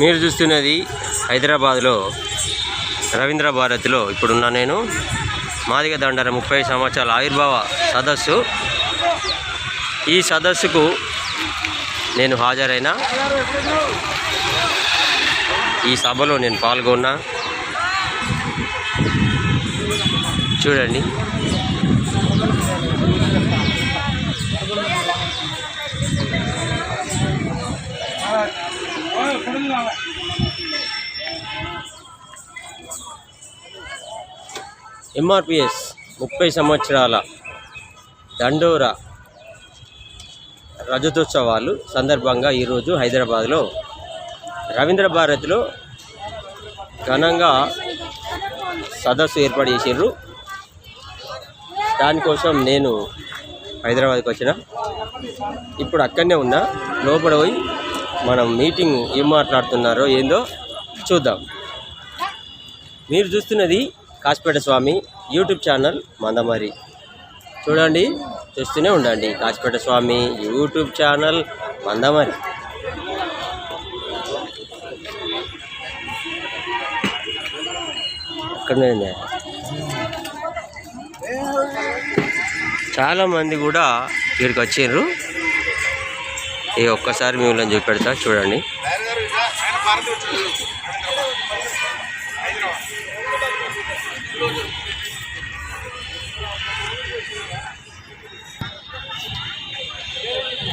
మీరు చూస్తున్నది హైదరాబాద్లో రవీంద్ర భారతిలో ఇప్పుడున్న నేను. మాదిగ దండర ముప్పై సంవత్సరాల ఆవిర్భావ సదస్సు. ఈ సదస్సుకు నేను హాజరైన. ఈ సభలో నేను పాల్గొన్నా. చూడండి. ఎంఆర్పిఎస్ ముప్పై సంవత్సరాల దండోరా రజతోత్సవాలు సందర్భంగా ఈరోజు హైదరాబాద్లో. రవీంద్ర భారతిలో ఘనంగా సదస్సు ఏర్పాటు చేసిండ్రు దానికోసం నేను హైదరాబాద్కి వచ్చిన. ఇప్పుడు అక్కడనే ఉన్నా. లోపల పోయి మనం మీటింగ్ ఏం మాట్లాడుతున్నారో ఏందో చూద్దాం. మీరు చూస్తున్నది కాసిపేట స్వామి యూట్యూబ్ ఛానల్ మందమరి. చూడండి చూస్తూనే ఉండండి. Kasipeta Swamy YouTube channel Mandamarri. అక్కడనే కూడా ఇక్కడికి వచ్చారు ఈ ఒక్కసారి మిమ్మల్ని చూపెడతా చూడండి.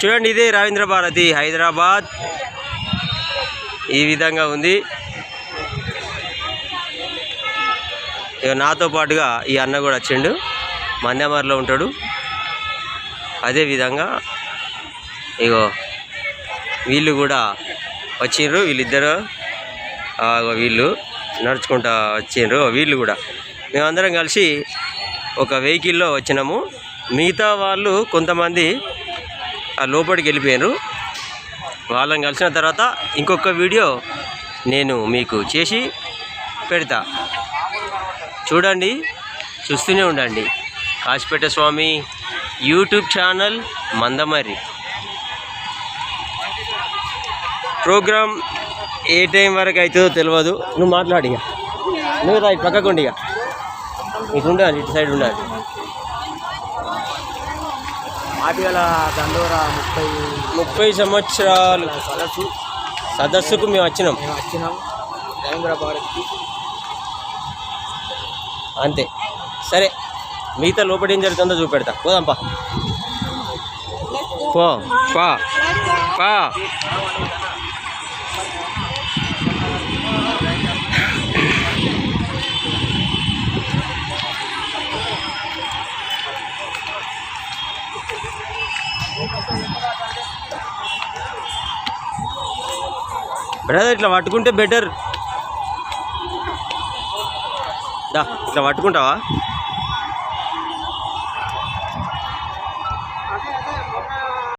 చూడండి ఇదే రవీంద్ర భారతి హైదరాబాద్. ఈ విధంగా ఉంది. ఇక నాతో పాటుగా ఈ అన్న కూడా వచ్చిండు. మందమరిలో ఉంటాడు. అదేవిధంగా ఇగో వీళ్ళు కూడా వచ్చిండ్రు. వీళ్ళిద్దరు వీళ్ళు. నడుచుకుంటా వచ్చిండ్రు వీళ్ళు కూడా. మేమందరం కలిసి ఒక వెహికల్లో వచ్చినాము. మిగతా వాళ్ళు కొంతమంది ఆ లోపలికి వెళ్ళిపోయారు వాళ్ళని కలిసిన తర్వాత ఇంకొక వీడియో నేను మీకు చేసి పెడతా. చూడండి చూస్తూనే ఉండండి. Kasipeta Swamy YouTube channel Mandamarri program ఏ టైం వరకు అవుతుందో తెలియదు. నువ్వు మాట్లాడి నువ్వు రా ఇటు పక్కకు ఉండి ఇక. ఇటు ఉండాలి ఇటు సైడ్ ఉండాలి ఆటిగల దండోరా ముప్పై ముప్పై సంవత్సరాలు. సదస్సు. సదస్సుకు మేము వచ్చినాం. మేము వచ్చినాం. రవీంద్ర భారత్కి అంతే. సరే మిగతా లోపల ఏం జరుగుతుందో చూపెడతా. పోదాంపా. పో. పా. పా. బ్రదర్ ఇట్లా పట్టుకుంటే బెటర్ దా ఇట్లా పట్టుకుంటావా?